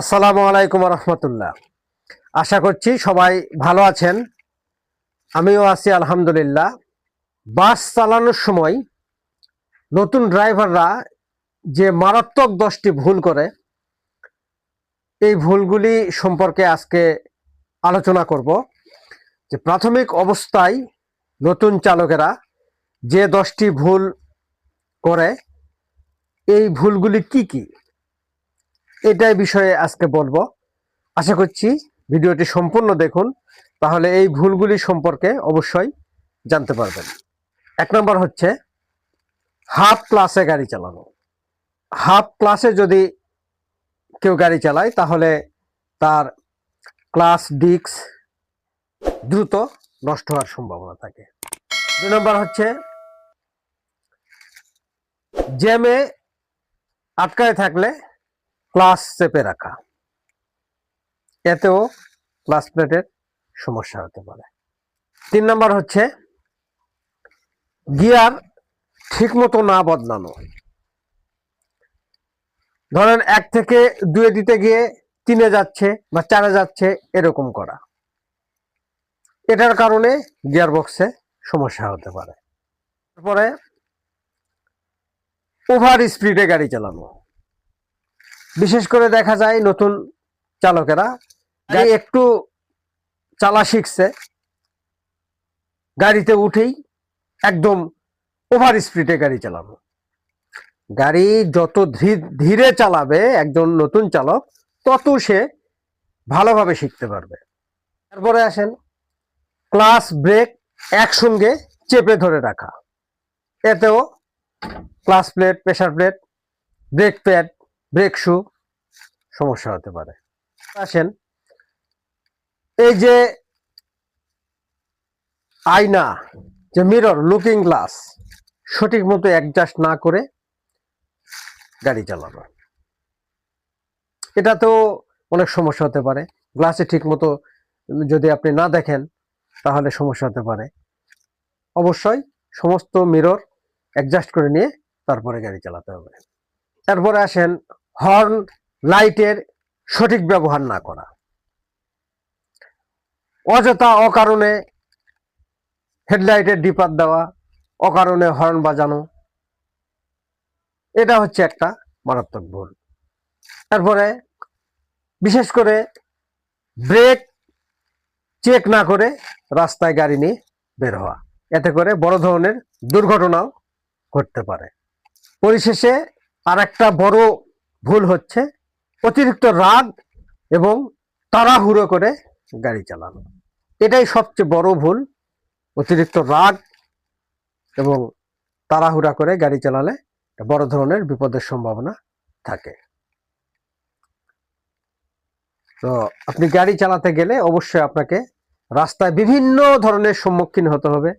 আসসালামু আলাইকুম রহমতুল্লাহ আশা করছি সবাই ভালো আছেন। আমিও আছি আলহামদুলিল্লাহ। বাস চালানোর সময় নতুন ড্রাইভাররা যে মারাত্মক দশটি ভুল করে, এই ভুলগুলি সম্পর্কে আজকে আলোচনা করব। যে প্রাথমিক অবস্থায় নতুন চালকেরা যে দশটি ভুল করে, এই ভুলগুলি কি কি? এটাই বিষয়ে আজকে বলব। আশা করছি ভিডিওটি সম্পূর্ণ দেখুন, তাহলে এই ভুলগুলি সম্পর্কে অবশ্যই জানতে পারবেন। এক নম্বর হচ্ছে, হাফ ক্লাসে গাড়ি চালানো। হাফ ক্লাসে যদি কেউ গাড়ি চালায়, তাহলে তার ক্লাস ডিক্স দ্রুত নষ্ট হওয়ার সম্ভাবনা থাকে। দুই নম্বর হচ্ছে, জ্যামে আটকায় থাকলে ক্লাস চেপে রাখা। এতেও ক্লাস প্লেটের সমস্যা হতে পারে। তিন নম্বর হচ্ছে, গিয়ার ঠিকমতো না বদলানো। ধরেন এক থেকে দুয়ে দিতে গিয়ে তিনে যাচ্ছে বা চারে যাচ্ছে এরকম করা। এটার কারণে গিয়ার বক্সে সমস্যা হতে পারে। তারপরে ওভার স্পিডে গাড়ি চালানো। বিশেষ করে দেখা যায় নতুন চালকেরা গাড়ি একটু চালা শিখছে গাড়িতে উঠেই একদম ওভার স্পিডে গাড়ি চালানো। গাড়ি যত ধীরে চালাবে একজন নতুন চালক তত সে ভালোভাবে শিখতে পারবে। তারপরে আসেন ক্লাস ব্রেক একসঙ্গে চেপে ধরে রাখা। এতেও clutch plate pressure plate brake pad brake shoe সমস্যা হতে পারে। আসেন, এই যে আয়না, যে মিরর লুকিং গ্লাস সঠিক মতো অ্যাডজাস্ট না করে গাড়ি চালানো। এটা তো অনেক সমস্যা হতে পারে। গ্লাসে ঠিক মতো যদি আপনি না দেখেন, তাহলে সমস্যা হতে পারে। অবশ্যই সমস্ত মিরর অ্যাডজাস্ট করে নিয়ে তারপরে গাড়ি চালাতে হবে। তারপরে আসেন হর্ন লাইটের সঠিক ব্যবহার না করা। অযথা অকারণে হেডলাইটের ডিপার দেওয়া, অকারণে হর্ন বাজানো, এটা হচ্ছে একটা মারাত্মক ভুল। তারপরে বিশেষ করে ব্রেক চেক না করে রাস্তায় গাড়ি নিয়ে বের হওয়া। এতে করে বড় ধরনের দুর্ঘটনাও ঘটতে পারে। পরিশেষে আর একটা বড় ভুল হচ্ছে। অতিরিক্ত রাগ এবং তাড়াহুড়ো করে গাড়ি চালানো। এটাই সবচেয়ে বড় ভুল। অতিরিক্ত রাগ এবং তাড়াহুড়া করে গাড়ি চালালে বড় ধরনের বিপদের সম্ভাবনা থাকে। তো আপনি গাড়ি চালাতে গেলে অবশ্যই আপনাকে রাস্তায় বিভিন্ন ধরনের সম্মুখীন হতে হবে।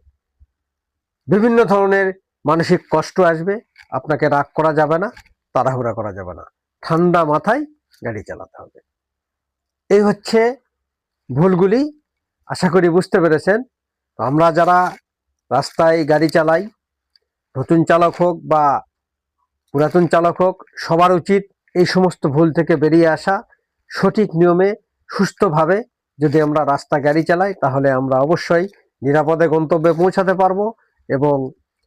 বিভিন্ন ধরনের মানসিক কষ্ট আসবে। আপনাকে রাগ করা যাবে না। তাড়াহুড়া করা যাবে না। ঠান্ডা মাথায় গাড়ি চালাতে হবে। এই হচ্ছে ভুলগুলি। আশা করি বুঝতে পেরেছেন। আমরা যারা রাস্তায় গাড়ি চালাই, নতুন চালক হোক বা পুরাতন চালক হোক, সবার উচিত এই সমস্ত ভুল থেকে বেরিয়ে আসা। সঠিক নিয়মে, সুস্থভাবে যদি আমরা রাস্তা গাড়ি চালাই, তাহলে আমরা অবশ্যই নিরাপদে গন্তব্যে পৌঁছাতে পারব এবং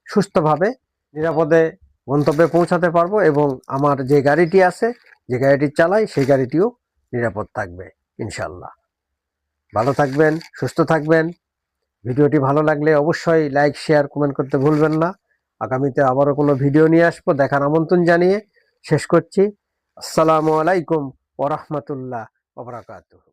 সুস্থভাবে নিরাপদে গন্তব্যে পৌঁছাতে পারব এবং আমার যে গাড়িটি আছে, যে গাড়িটি চালাই, সেই গাড়িটিও নিরাপদ থাকবে ইনশাল্লাহ ভালো থাকবেন, সুস্থ থাকবেন। ভিডিওটি ভালো লাগলে অবশ্যই লাইক, শেয়ার, কমেন্ট করতে ভুলবেন না। আগামীতে আবারও কোনো ভিডিও নিয়ে আসব। দেখার আমন্ত্রণ জানিয়ে শেষ করছি। আসসালামু আলাইকুম ওরহমতুল্লাহ ওবরাকাতুহ